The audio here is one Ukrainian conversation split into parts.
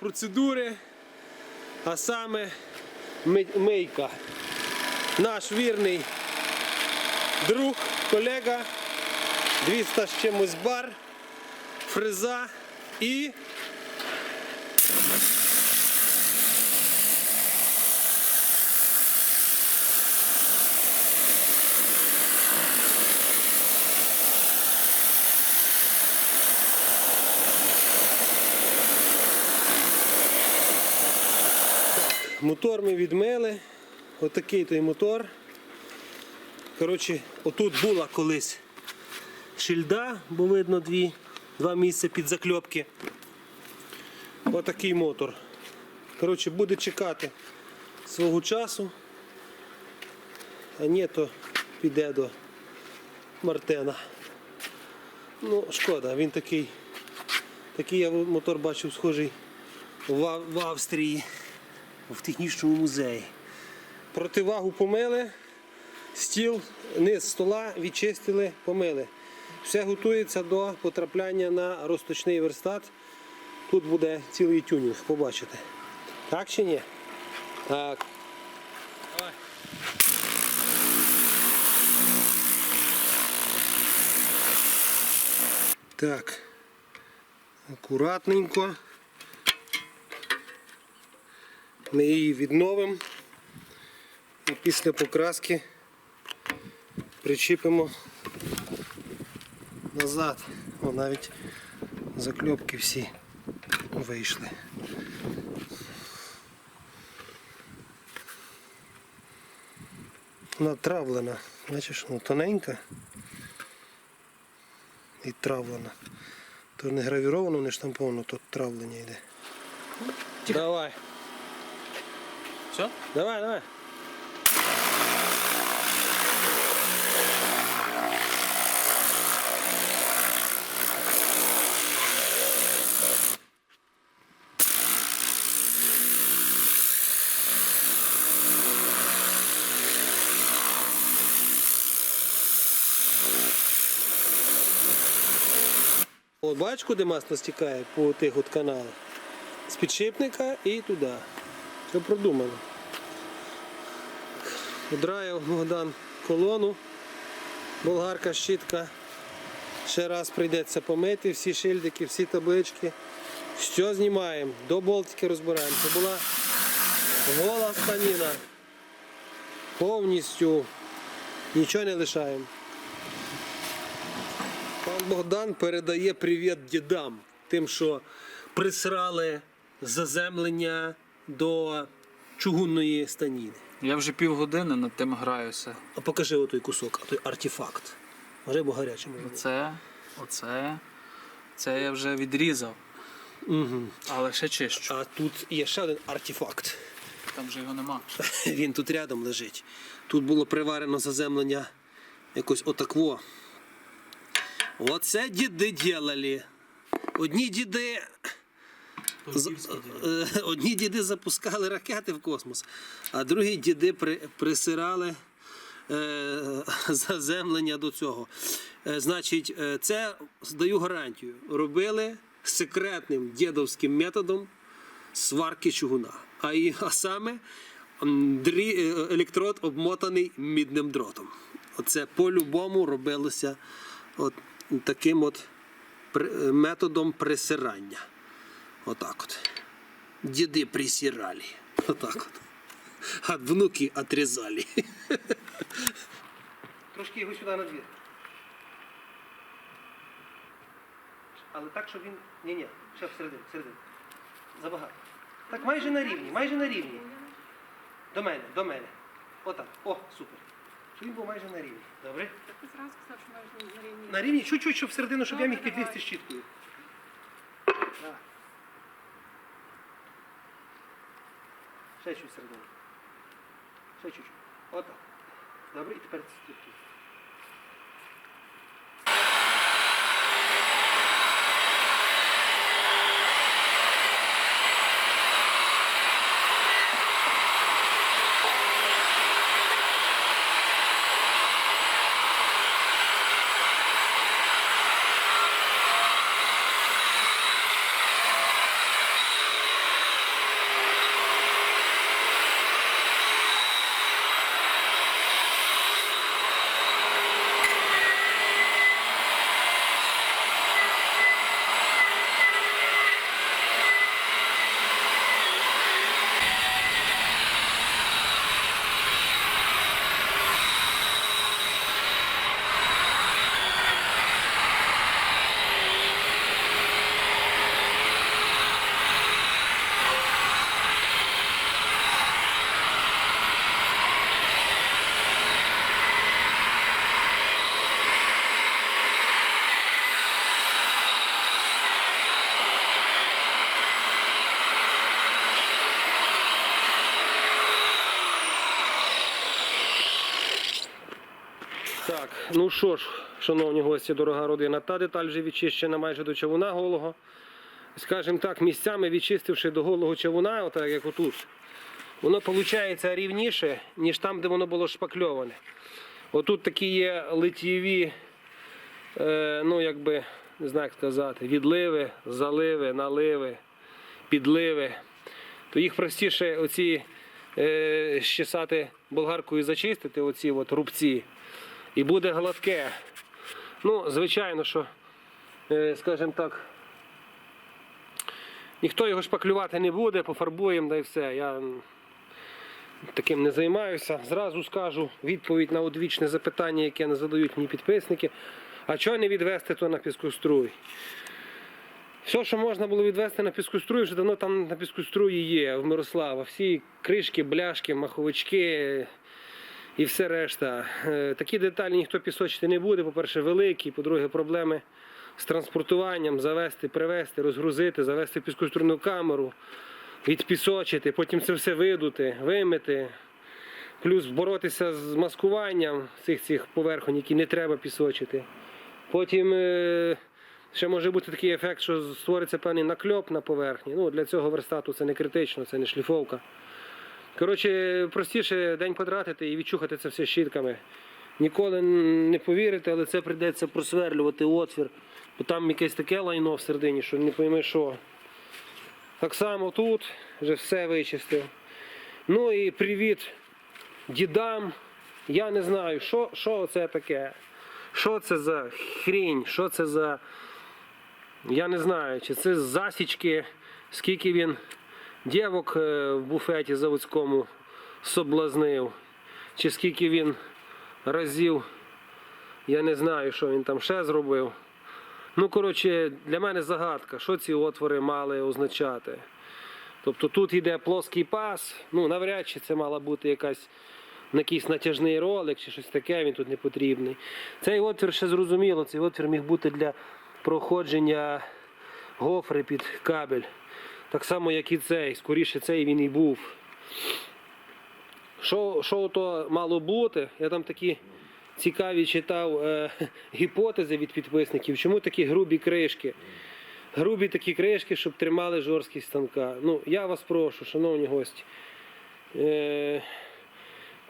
Процедури, а саме мийка. Наш вірний друг, колега, 200 з чимось бар, фреза і Мотор ми відмили. Отакий той мотор. Коротше, отут була колись шильда, бо видно дві, два місця під закльопки. Отакий мотор. Коротше, буде чекати свого часу. А ні, то піде до Мартена. Ну, шкода, він такий. Такий я мотор бачив схожий в, Австрії в технічному музеї. Противагу помили, стіл, низ стола відчистили, помили. Все готується до потрапляння на розточний верстат. Тут буде цілий тюнінг, побачите. Так чи ні? Так. Так. Акуратненько. Ми її відновимо і після покраски причіпимо назад. О, навіть закльопки всі вийшли. Вона травлена. Бачиш, ну, тоненька і травлена. То не гравіровано, не штамповано, то травлення йде. Давай. Все? Давай, давай. От бачиш, куди масло стікає по тих от каналах? З підшипника і туди. Все продумано. Драїв Богдан колону, болгарка, щітка. Ще раз прийдеться помити всі шильдики, всі таблички. Все знімаємо, до болтики розбираємо. Це була гола станіна. Повністю нічого не лишаємо. Пан Богдан передає привіт дідам, тим, що присрали заземлення до чугунної станіни. Я вже півгодини над тим граюся. А покажи отой кусок, той артефакт. Може. бути. Оце, оце, це я вже відрізав, Угу. але ще чищу. А тут є ще один артефакт. Там вже його нема. Він тут рядом лежить. Тут було приварено заземлення якось отакво. Оце діди ділали. Одні діди. З- е, Одні діди запускали ракети в космос, а другі діди при, присирали е, заземлення до цього. Е, значить, е, це здаю гарантію. Робили секретним дідовським методом сварки чугуна. А, і, а саме дрі, е, електрод обмотаний мідним дротом. Оце по-любому робилося от таким от е, методом присирання. Отак от. Діди присирали. Отак от. А внуки отрізали. Трошки його сюди на двір. Але так, щоб він. Ні-ні, ще всередину, всередину. Забагато. Так майже на рівні, майже на рівні. До мене, до мене. Отак. О, супер. Щоб він був майже на рівні. Добре? Ти зразу сказав, що маєш на рівні. На рівні чуть-чуть, щоб всередину, щоб я міг давай. щіткою. Давай. Ще чуть всередину. Ще чуть-чуть. Отак. Добре, і тепер стільки. Ну що ж, шановні гості, дорога родина, та деталь вже відчищена майже до човуна голого. Скажімо так, місцями відчистивши до голого човуна, отак як отут, воно виходить рівніше, ніж там, де воно було шпакльоване. Отут такі є литєві, е, ну якби, не знаю як сказати, відливи, заливи, наливи, підливи. То їх простіше оці е, щесати болгаркою зачистити, оці от рубці, і буде гладке. Ну, звичайно, що, е, скажімо так, ніхто його шпаклювати не буде, пофарбуємо, да і все. Я таким не займаюся. Зразу скажу відповідь на одвічне запитання, яке не задають мені підписники. А чого не відвести то на піскоструй? Все, що можна було відвести на піскоструй, вже давно там на піскоструї є в Мирослава. Всі кришки, бляшки, маховички і все решта. Е, Такі деталі ніхто пісочити не буде. По-перше, великі, по-друге, проблеми з транспортуванням, завести, привезти, розгрузити, завести в піскоструйну камеру, відпісочити, потім це все видути, вимити. Плюс боротися з маскуванням цих цих поверхонь, які не треба пісочити. Потім е, ще може бути такий ефект, що створиться певний накльоп на поверхні. Ну, для цього верстату це не критично, це не шліфовка. Коротше, простіше день потратити і відчухати це все щітками. Ніколи не повірите, але це прийдеться просверлювати отвір, бо там якесь таке лайно всередині, що не пойми що. Так само тут вже все вичистив. Ну і привіт дідам. Я не знаю, що, що це таке. Що це за хрінь, що це за. Я не знаю, чи це засічки, скільки він дівок е, в буфеті заводському соблазнив, чи скільки він разів. Я не знаю, що він там ще зробив. Ну, коротше, для мене загадка, що ці отвори мали означати. Тобто тут йде плоский пас, ну навряд чи це мала бути якась якийсь натяжний ролик чи щось таке, він тут не потрібний. Цей отвір ще зрозуміло, цей отвір міг бути для проходження гофри під кабель. Так само, як і цей. Скоріше цей він і був. Що, що то мало бути? Я там такі цікаві читав е, гіпотези від підписників. Чому такі грубі кришки? Грубі такі кришки, щоб тримали жорсткість станка. Ну, я вас прошу, шановні гості. Е,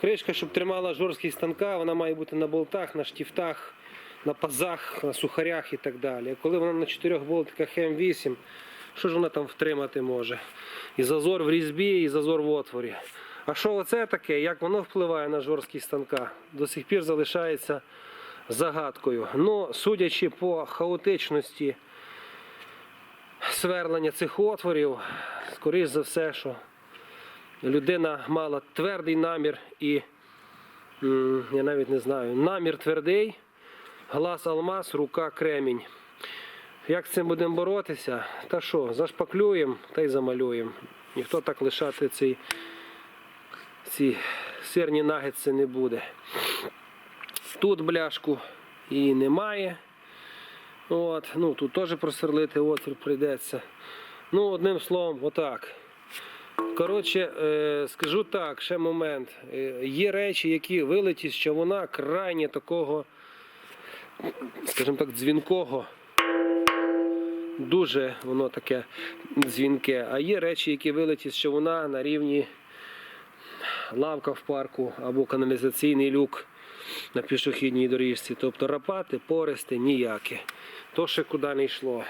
кришка, щоб тримала жорсткість станка, вона має бути на болтах, на штифтах, на пазах, на сухарях і так далі. Коли вона на чотирьох болтиках М8, що ж вона там втримати може? І зазор в різьбі, і зазор в отворі. А що оце таке? Як воно впливає на жорсткість станка? До сих пір залишається загадкою. Ну, судячи по хаотичності сверлення цих отворів, скоріш за все, що людина мала твердий намір і, я навіть не знаю, намір твердий, глаз алмаз, рука кремінь. Як з цим будемо боротися? Та що, зашпаклюємо та й замалюємо. Ніхто так лишати цей, ці сирні нагетси не буде. Тут бляшку її немає. От, ну, тут теж просверлити отвір прийдеться. Ну, одним словом, отак. Коротше, е, скажу так, ще момент. Е, є речі, які вилеті з човуна крайні такого, скажімо так, дзвінкого. Дуже воно таке дзвінке. А є речі, які вилеті з човуна на рівні лавка в парку або каналізаційний люк на пішохідній доріжці. Тобто рапати, пористи ніякі. То ще куди не йшло.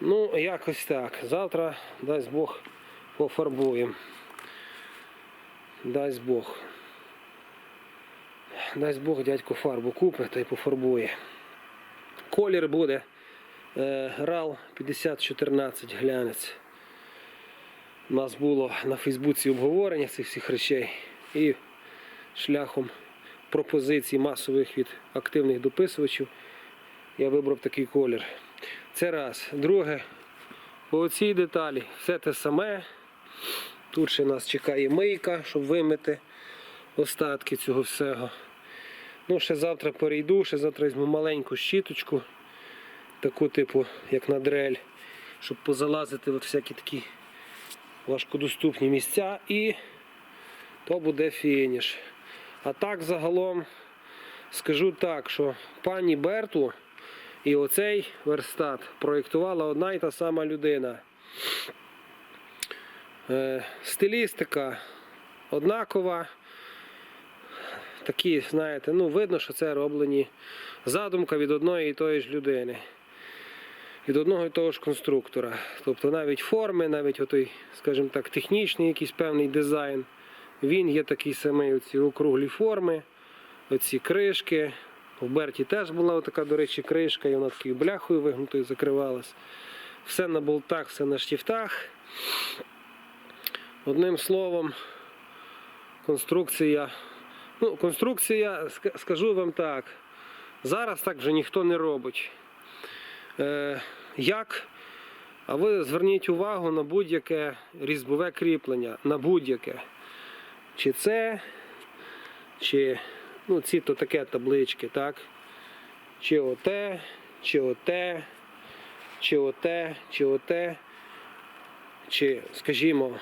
Ну, якось так. Завтра, дасть Бог, пофарбуємо. Дасть Бог. Дасть Бог дядько фарбу купить та й пофарбує. Колір буде е, RAL 5014 глянець. У нас було на Фейсбуці обговорення цих всіх речей і шляхом пропозицій масових від активних дописувачів я вибрав такий колір. Це раз. Друге, по цій деталі все те саме. Тут ще нас чекає мийка, щоб вимити остатки цього всього. Ну, ще завтра перейду, ще завтра візьму маленьку щіточку, таку типу, як на дрель, щоб позалазити от всякі такі важкодоступні місця і то буде фініш. А так загалом скажу так, що пані Берту і оцей верстат проєктувала одна і та сама людина. Е, стилістика однакова. Такі, знаєте, ну видно, що це роблені задумка від одної і тої ж людини. Від одного і того ж конструктора. Тобто навіть форми, навіть отой, скажімо так, технічний якийсь певний дизайн. Він є такий самий, оці округлі форми, оці кришки. В Берті теж була така, до речі, кришка, і вона такою бляхою вигнутою закривалась. Все на болтах, все на штифтах. Одним словом, конструкція. Ну, конструкція, скажу вам так, зараз так вже ніхто не робить. Е, як? А ви зверніть увагу на будь-яке різьбове кріплення, на будь-яке. Чи це, чи ну, ці то таке таблички, так? Чи оте, чи оте, чи оте, чи оте, чи, скажімо,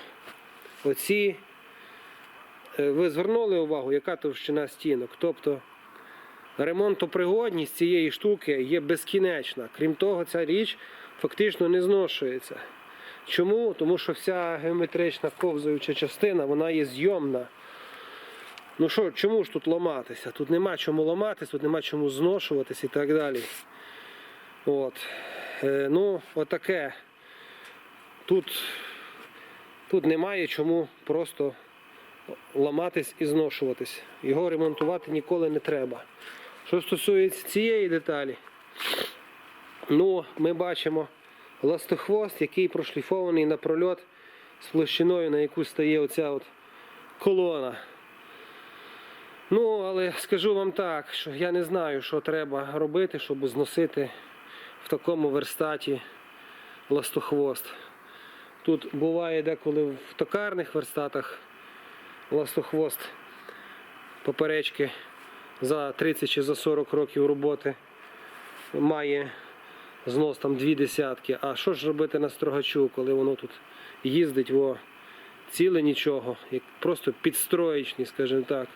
оці. Е, Ви звернули увагу, яка товщина стінок. Тобто ремонтопригодність цієї штуки є безкінечна. Крім того, ця річ фактично не зношується. Чому? Тому що вся геометрична ковзаюча частина вона є зйомна. Ну що, чому ж тут ламатися? Тут нема чому ламатися, тут нема чому зношуватись і так далі. От. Е, ну, отаке. Тут, тут немає чому просто ламатись і зношуватись. Його ремонтувати ніколи не треба. Що стосується цієї деталі, ну, ми бачимо ластохвост, який прошліфований на прольот з площиною, на яку стає оця от колона. Ну, але скажу вам так, що я не знаю, що треба робити, щоб зносити в такому верстаті ластохвост. Тут буває деколи в токарних верстатах ластохвост поперечки за 30 чи за 40 років роботи має знос там дві десятки. А що ж робити на строгачу, коли воно тут їздить, во ціле нічого, як просто підстроєчні, скажімо так.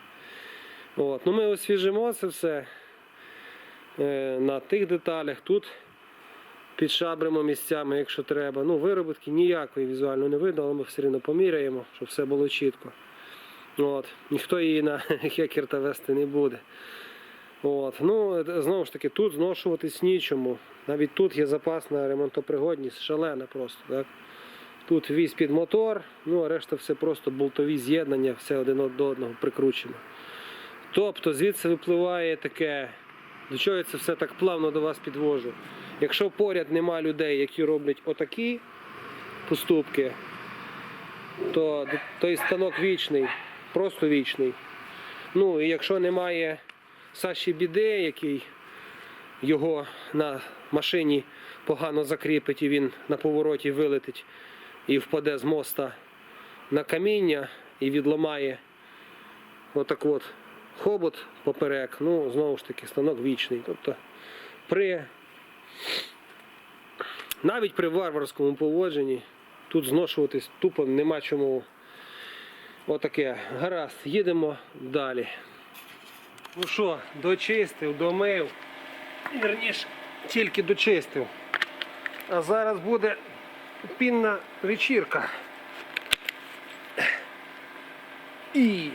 От. Ну, ми освіжимо це все е, на тих деталях. Тут підшабримо місцями, якщо треба. Ну, виробітки ніякої візуально не видно, але ми все одно поміряємо, щоб все було чітко. От. Ніхто її на хекерта вести не буде. От. Ну, знову ж таки, тут зношуватись нічому. Навіть тут є запасна ремонтопригодність, шалена просто. Так? Тут віз під мотор, ну а решта все просто болтові з'єднання, все один до одного прикручено. Тобто звідси випливає таке, до чого я це все так плавно до вас підвожу. Якщо поряд нема людей, які роблять отакі поступки, то той станок вічний, просто вічний. Ну і якщо немає Саші Біди, який його на машині погано закріпить і він на повороті вилетить і впаде з моста на каміння і відламає отак от хобот поперек, ну знову ж таки станок вічний. Тобто при навіть при варварському поводженні тут зношуватись тупо нема чому. Отаке. Гаразд, їдемо далі. Ну що, дочистив, домив. Вірніше, тільки дочистив. А зараз буде пінна вечірка. І.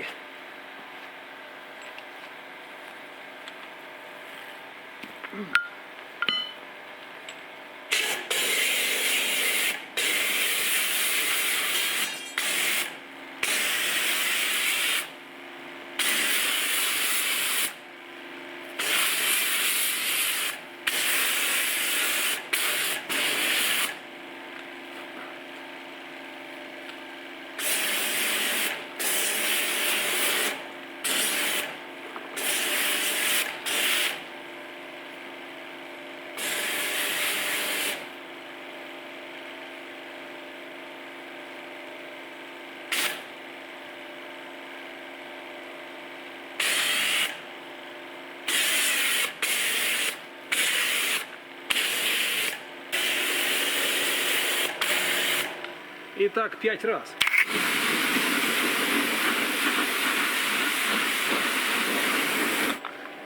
І так п'ять разів.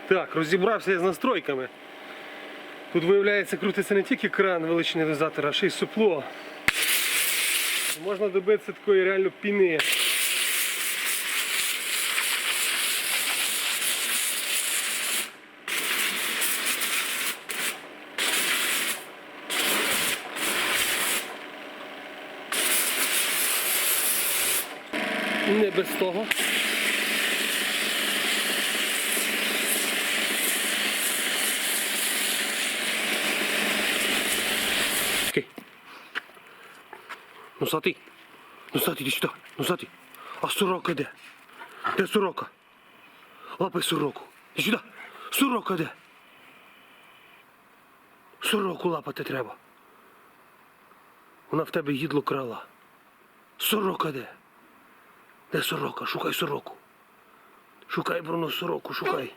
Так, розібрався з настройками. Тут виявляється крутиться не тільки кран величини дозатора, а ще й супло. Можна добитися такої реально піни. Не без того. Окей. Ну сати. Ну іди сюди. Ну сати. А сорока де? Де сорока? Лапай сороку. Іди сюди. Сорока де? Сороку лапати треба. Вона в тебе їдло крала. Сорока де? Де сорока? Шукай сороку. Шукай, Бруно, сороку, шукай.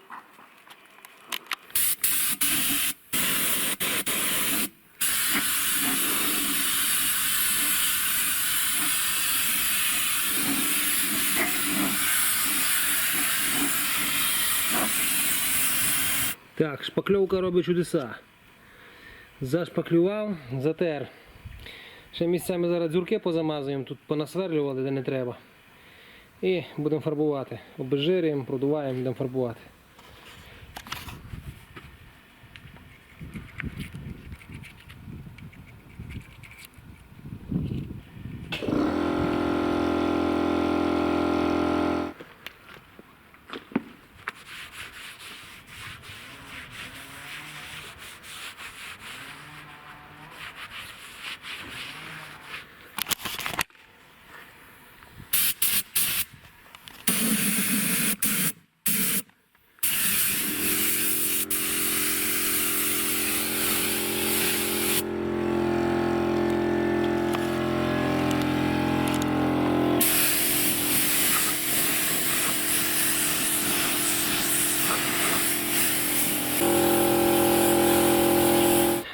Так, шпакльовка робить чудеса. Зашпаклював, затер. Ще місцями зараз дзюрки позамазуємо, тут понасверлювали, де не треба. І будемо фарбувати. Обезжирюємо, продуваємо, будемо фарбувати.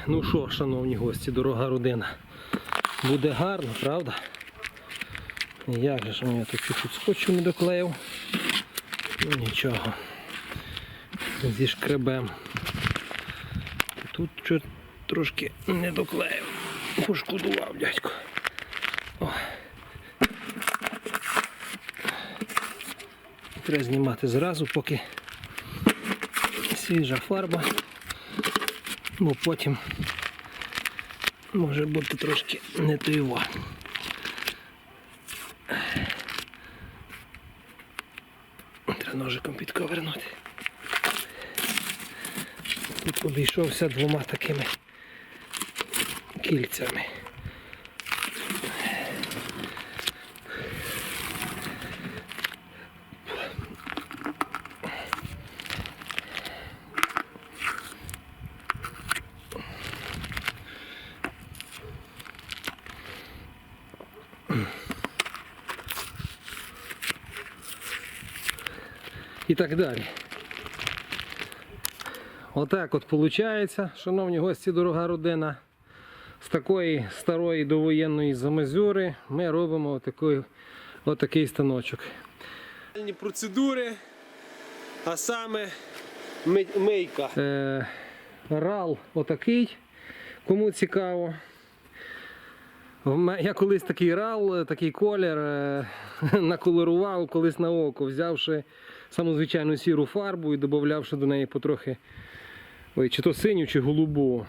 Ну що, шановні гості, дорога родина. Буде гарно, правда? Як же ж мені тут чуть-чуть скотчу не доклеїв. Ну нічого. Зі шкребем. Тут що трошки не доклеїв. Пошкодував дядько. О. Треба знімати зразу, поки свіжа фарба бо потім може бути трошки не то його. Треба ножиком підковернути. Тут обійшовся двома такими кільцями. І так далі. Отак от виходить, шановні гості, дорога родина. З такої старої довоєнної замазюри ми робимо отакий, отакий станочок. Процедури, а саме мийка. Е, рал отакий, кому цікаво. Я колись такий рал, е, такий колір е, наколорував колись на око, взявши саму звичайну сіру фарбу і додавши до неї потрохи ой, чи то синю, чи голубу.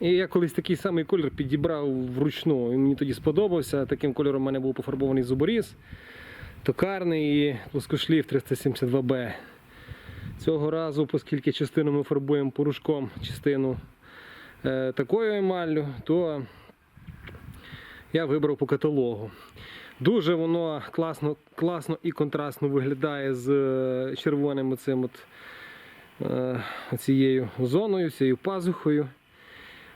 І я колись такий самий колір підібрав вручну. І мені тоді сподобався. Таким кольором у мене був пофарбований зуборіз, токарний і плоскошлів 372Б. Цього разу, оскільки частину ми фарбуємо порошком, частину е, такою емаллю, то я вибрав по каталогу. Дуже воно класно, класно і контрастно виглядає з е, червоним оцим от, е, цією зоною, цією пазухою.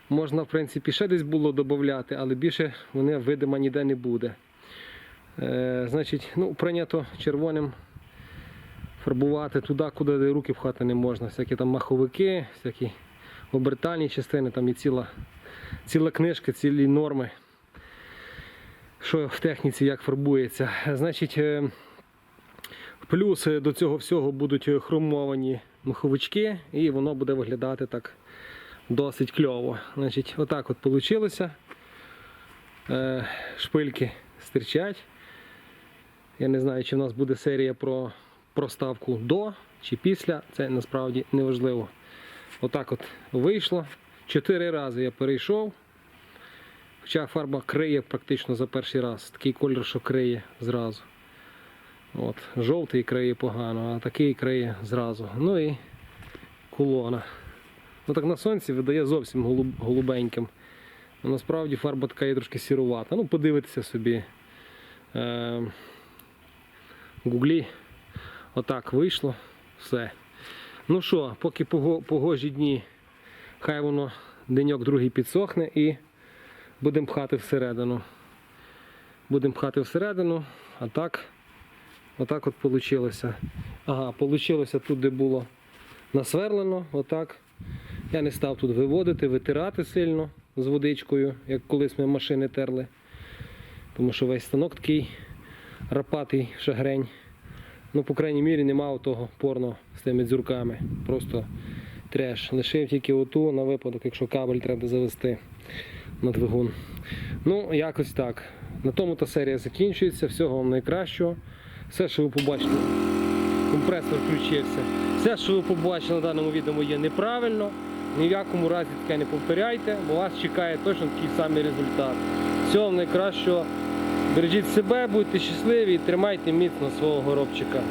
Можна, в принципі, ще десь було додати, але більше вони видима ніде не буде. Е, значить, ну, прийнято червоним фарбувати туди, куди руки пхати не можна. Всякі там маховики, всякі обертальні частини, там і ціла, ціла книжка, цілі норми що в техніці як фарбується. Значить, е, плюс до цього всього будуть хромовані маховички, і воно буде виглядати так досить кльово. Значить, отак от вийшло. Е, шпильки стирчать. Я не знаю, чи в нас буде серія про проставку до чи після. Це насправді не важливо. Отак от вийшло. Чотири рази я перейшов. Хоча фарба криє практично за перший раз. Такий кольор, що криє зразу. От, жовтий криє погано, а такий криє зразу. Ну і колона. Ну так на сонці видає зовсім голуб- голубеньким. Ну, насправді фарба така є трошки сірувата. Ну, подивитися собі. Е, гуглі. Отак вийшло. Все. Ну що, поки пого- погожі дні, хай воно деньок другий підсохне і будемо пхати всередину. Будемо пхати всередину, а так, отак от вийшло. Ага, вийшло тут, де було насверлено, отак. Я не став тут виводити, витирати сильно з водичкою, як колись ми машини терли. Тому що весь станок такий рапатий шагрень. Ну, по крайній мірі, нема того порно з тими дзюрками. Просто треш. Лишив тільки оту на випадок, якщо кабель треба завести на двигун. Ну, якось так. На тому та серія закінчується. Всього вам найкращого. Все, що ви побачите, компресор включився. Все, що ви побачили на даному відео, є неправильно. Ні в якому разі таке не повторяйте, бо вас чекає точно такий самий результат. Всього вам найкращого. Бережіть себе, будьте щасливі і тримайте міцно свого горобчика.